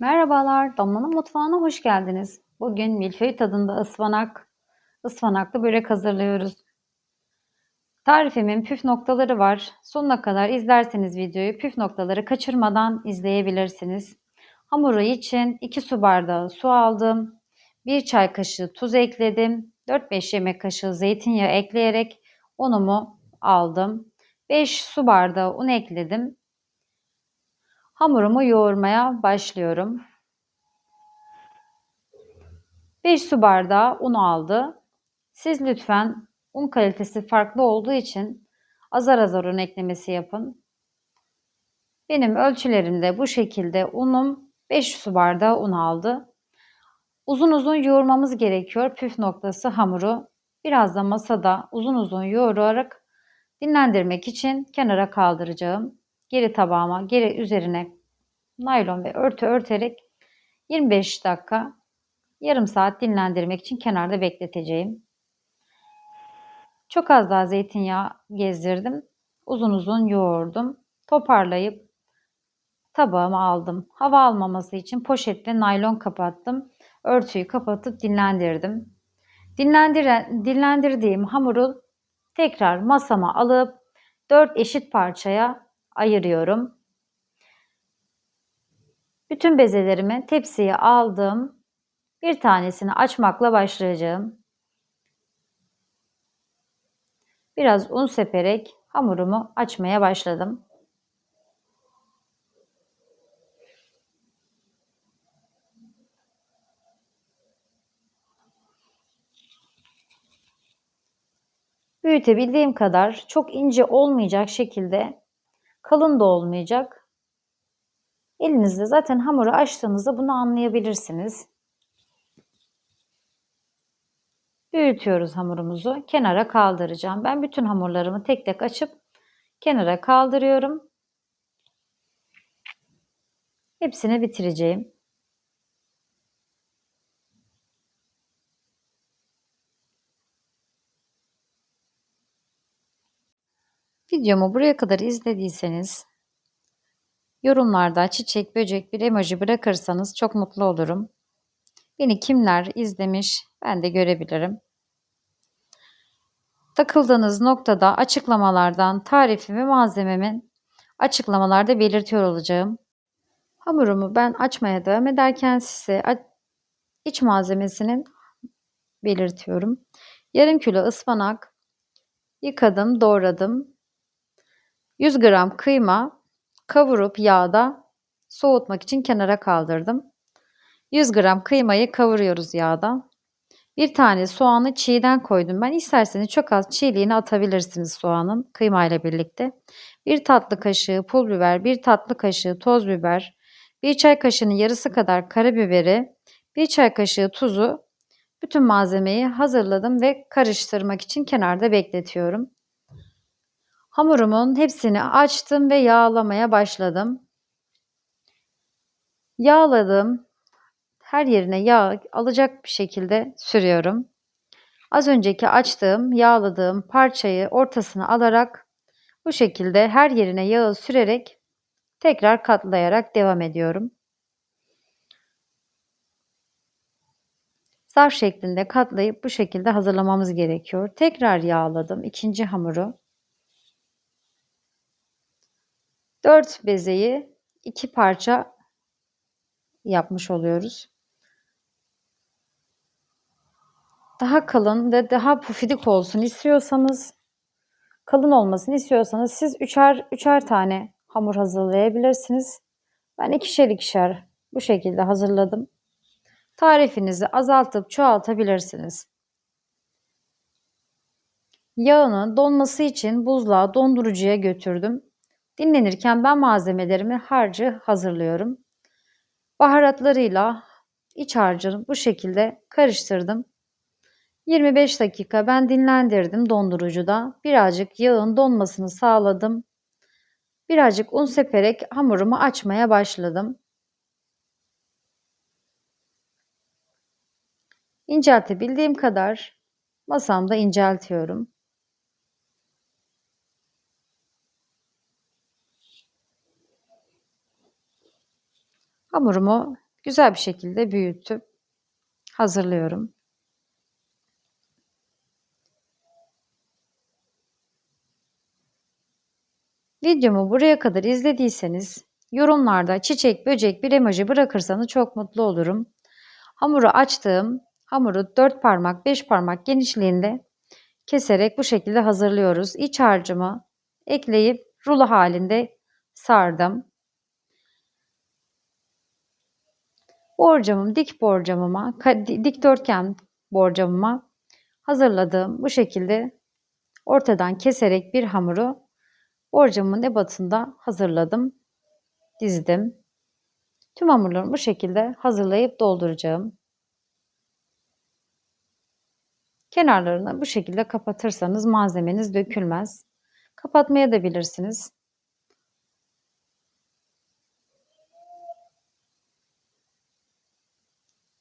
Merhabalar, Damla'nın mutfağına hoş geldiniz. Bugün milföy tadında ıspanak, ıspanaklı börek hazırlıyoruz. Tarifimin püf noktaları var. Sonuna kadar izlerseniz videoyu püf noktaları kaçırmadan izleyebilirsiniz. Hamuru için 2 su bardağı su aldım. 1 çay kaşığı tuz ekledim. 4-5 yemek kaşığı zeytinyağı ekleyerek unumu aldım. 5 su bardağı un ekledim. Hamurumu yoğurmaya başlıyorum. 5 su bardağı un aldı. Siz lütfen un kalitesi farklı olduğu için azar azar un eklemesi yapın. Benim ölçülerimde bu şekilde unum 5 su bardağı un aldı. Uzun uzun yoğurmamız gerekiyor. Püf noktası hamuru. Biraz da masada uzun uzun yoğurarak dinlendirmek için kenara kaldıracağım. Geri tabağıma, geri üzerine naylon ve örtü örterek 25 dakika yarım saat dinlendirmek için kenarda bekleteceğim. Çok az daha zeytinyağı gezdirdim. Uzun uzun yoğurdum. Toparlayıp tabağıma aldım. Hava almaması için poşetle naylon kapattım. Örtüyü kapatıp dinlendirdim. Dinlendiren, dinlendirdiğim hamuru tekrar masama alıp 4 eşit parçaya ayırıyorum. Bütün bezelerimi tepsiye aldım. Bir tanesini açmakla başlayacağım. Biraz un seperek hamurumu açmaya başladım. Büyütebildiğim kadar çok ince olmayacak şekilde kalın da olmayacak. Elinizde zaten hamuru açtığınızda bunu anlayabilirsiniz. Büyütüyoruz hamurumuzu. Kenara kaldıracağım. Ben bütün hamurlarımı tek tek açıp kenara kaldırıyorum. Hepsini bitireceğim. Videomu buraya kadar izlediyseniz yorumlarda çiçek, böcek bir emoji bırakırsanız çok mutlu olurum. Beni kimler izlemiş ben de görebilirim. Takıldığınız noktada açıklamalardan tarifi ve malzememin açıklamalarda belirtiyor olacağım. Hamurumu ben açmaya devam ederken size iç malzemesinin belirtiyorum. Yarım kilo ıspanak yıkadım, doğradım. 100 gram kıyma kavurup yağda soğutmak için kenara kaldırdım. 100 gram kıymayı kavuruyoruz yağda. Bir tane soğanı çiğden koydum ben. İsterseniz çok az çiğliğini atabilirsiniz soğanın kıymayla birlikte. Bir tatlı kaşığı pul biber, bir tatlı kaşığı toz biber, bir çay kaşığının yarısı kadar karabiberi, bir çay kaşığı tuzu, bütün malzemeyi hazırladım ve karıştırmak için kenarda bekletiyorum. Hamurumun hepsini açtım ve yağlamaya başladım. Yağladım, her yerine yağ alacak bir şekilde sürüyorum. Az önceki açtığım, yağladığım parçayı ortasına alarak bu şekilde her yerine yağı sürerek tekrar katlayarak devam ediyorum. Zarf şeklinde katlayıp bu şekilde hazırlamamız gerekiyor. Tekrar yağladım ikinci hamuru. 4 bezeyi iki parça yapmış oluyoruz. daha kalın ve daha pufidik olsun istiyorsanız kalın olmasını istiyorsanız siz üçer üçer tane hamur hazırlayabilirsiniz. Ben ikişer ikişer bu şekilde hazırladım. Tarifinizi azaltıp çoğaltabilirsiniz. Yağını donması için buzluğa dondurucuya götürdüm. Dinlenirken ben malzemelerimi harcı hazırlıyorum. Baharatlarıyla iç harcını bu şekilde karıştırdım. 25 dakika ben dinlendirdim dondurucuda. Birazcık yağın donmasını sağladım. Birazcık un seperek hamurumu açmaya başladım. İnceltebildiğim kadar masamda inceltiyorum. Hamurumu güzel bir şekilde büyütüp hazırlıyorum. Videomu buraya kadar izlediyseniz yorumlarda çiçek, böcek bir emoji bırakırsanız çok mutlu olurum. Hamuru açtığım hamuru 4 parmak, 5 parmak genişliğinde keserek bu şekilde hazırlıyoruz. İç harcımı ekleyip rulo halinde sardım. Borcamım, dik borcamıma, dikdörtgen borcamıma hazırladığım bu şekilde ortadan keserek bir hamuru borcamın ebatında hazırladım, dizdim. Tüm hamurlarımı bu şekilde hazırlayıp dolduracağım. Kenarlarını bu şekilde kapatırsanız malzemeniz dökülmez. Kapatmaya da bilirsiniz.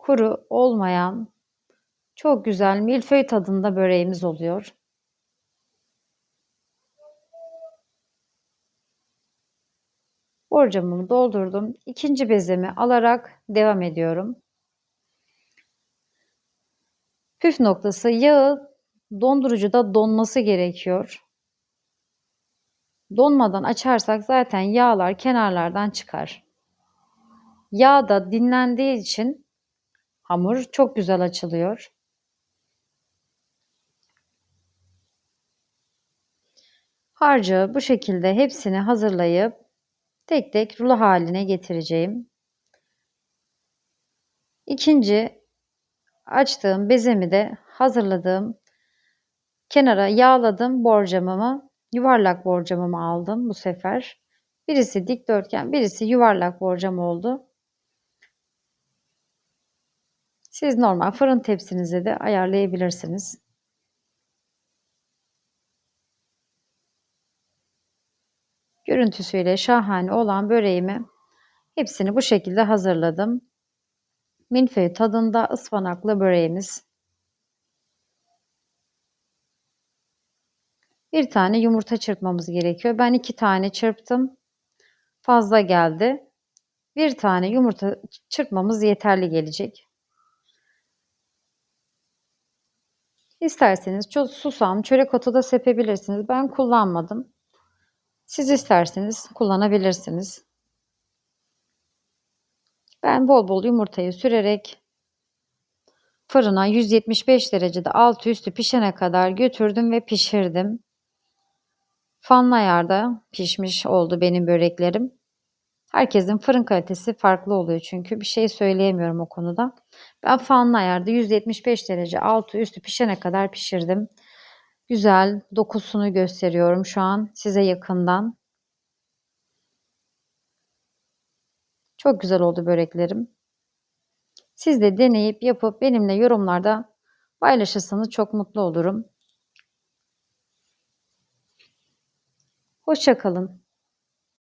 Kuru olmayan çok güzel milföy tadında böreğimiz oluyor. Borcamımı doldurdum. İkinci bezemi alarak devam ediyorum. Püf noktası yağı dondurucuda donması gerekiyor. Donmadan açarsak zaten yağlar kenarlardan çıkar. Yağ da dinlendiği için hamur çok güzel açılıyor. Harcı bu şekilde hepsini hazırlayıp tek tek rulo haline getireceğim. İkinci açtığım bezemi de hazırladığım kenara yağladım borcamımı yuvarlak borcamımı aldım bu sefer. Birisi dikdörtgen, birisi yuvarlak borcam oldu. Siz normal fırın tepsinize de ayarlayabilirsiniz. Görüntüsüyle şahane olan böreğimi hepsini bu şekilde hazırladım. Milföy tadında ıspanaklı böreğimiz. Bir tane yumurta çırpmamız gerekiyor. Ben iki tane çırptım. Fazla geldi. Bir tane yumurta çırpmamız yeterli gelecek. İsterseniz çok susam, çörek otu da sepebilirsiniz. Ben kullanmadım. Siz isterseniz kullanabilirsiniz. Ben bol bol yumurtayı sürerek fırına 175 derecede altı üstü pişene kadar götürdüm ve pişirdim. Fanlı ayarda pişmiş oldu benim böreklerim. Herkesin fırın kalitesi farklı oluyor çünkü bir şey söyleyemiyorum o konuda. Ben fanlı ayarda 175 derece altı üstü pişene kadar pişirdim. Güzel dokusunu gösteriyorum şu an size yakından. Çok güzel oldu böreklerim. Siz de deneyip yapıp benimle yorumlarda paylaşırsanız çok mutlu olurum. Hoşçakalın.